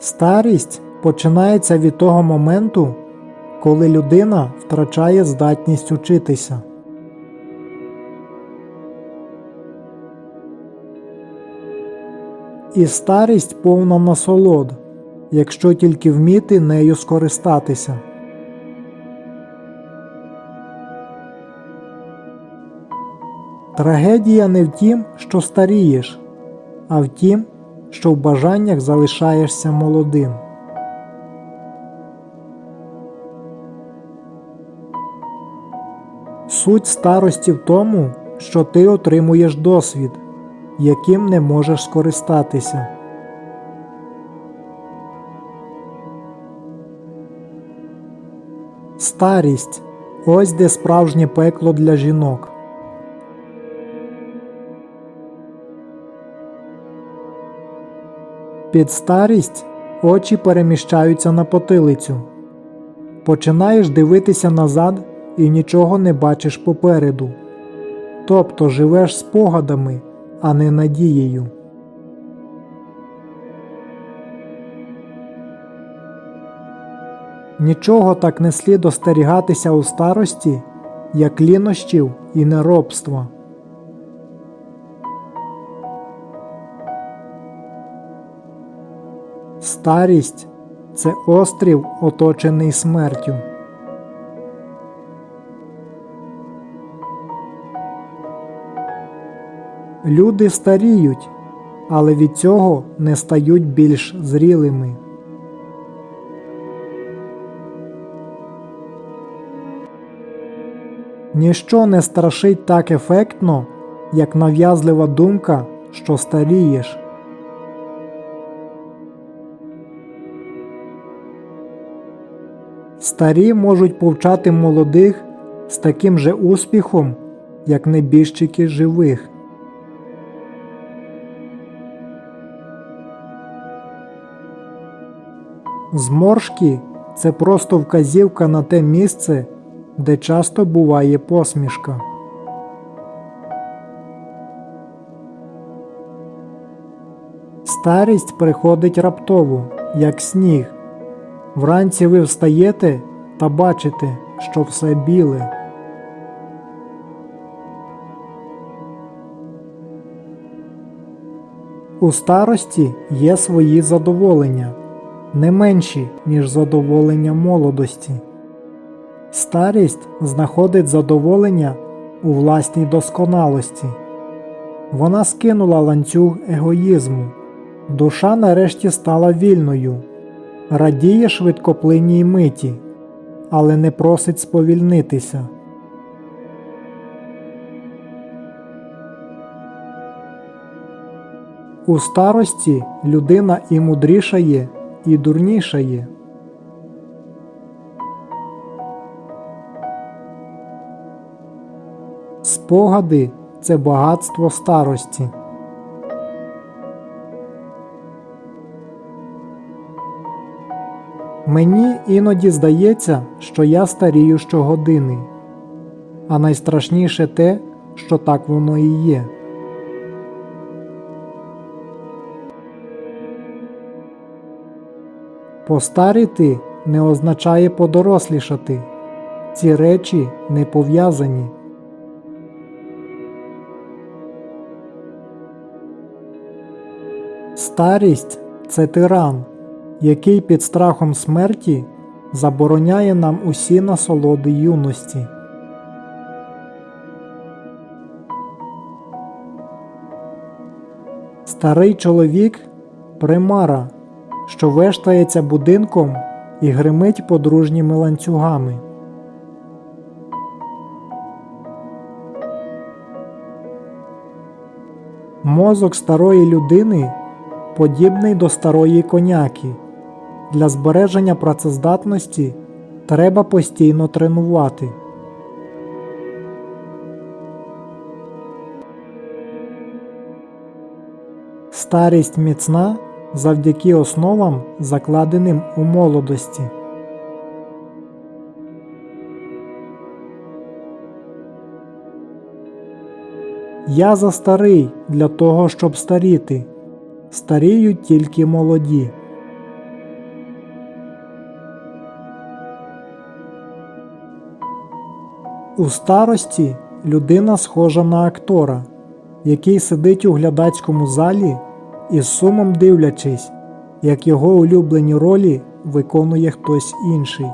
Старість починається від того моменту, коли людина втрачає здатність учитися. І старість повна насолод, якщо тільки вміти нею скористатися. Трагедія не в тім, що старієш, а в тім, що в бажаннях залишаєшся молодим. Суть старості в тому, що ти отримуєш досвід, яким не можеш скористатися. Старість ось де справжнє пекло для жінок. Під старість очі переміщаються на потилицю. Починаєш дивитися назад і нічого не бачиш попереду. Тобто живеш спогадами, а не надією. Нічого так не слід остерігатися у старості, як лінощів і неробства. Старість це острів, оточений смертю. Люди старіють, але від цього не стають більш зрілими. Ніщо не страшить так ефектно, як нав'язлива думка, що старієш. Старі можуть повчати молодих з таким же успіхом, як небіжчики живих. Зморшки це просто вказівка на те місце, де часто буває посмішка. Старість приходить раптово, як сніг. Вранці ви встаєте та бачите, що все біле. У старості є свої задоволення, не менші, ніж задоволення молодості. Старість знаходить задоволення у власній досконалості. Вона скинула ланцюг егоїзму. Душа нарешті стала вільною, радіє швидкоплинній миті, але не просить сповільнитися. У старості людина і мудрішає, і дурнішає. Спогади це багатство старості. Мені іноді здається, що я старію щогодини, а найстрашніше те, що так воно і є. Постаріти не означає подорослішати. Ці речі не пов'язані. Старість це тиран, який під страхом смерті забороняє нам усі насолоди юності. Старий чоловік примара, що вештається будинком і гримить подружніми ланцюгами. Мозок старої людини подібний до старої коняки. Для збереження працездатності треба постійно тренувати. Старість міцна завдяки основам, закладеним у молодості. Я застарий для того, щоб старіти. Старіють тільки молоді. У старості людина схожа на актора, який сидить у глядацькому залі і сумом дивлячись, як його улюблені ролі виконує хтось інший.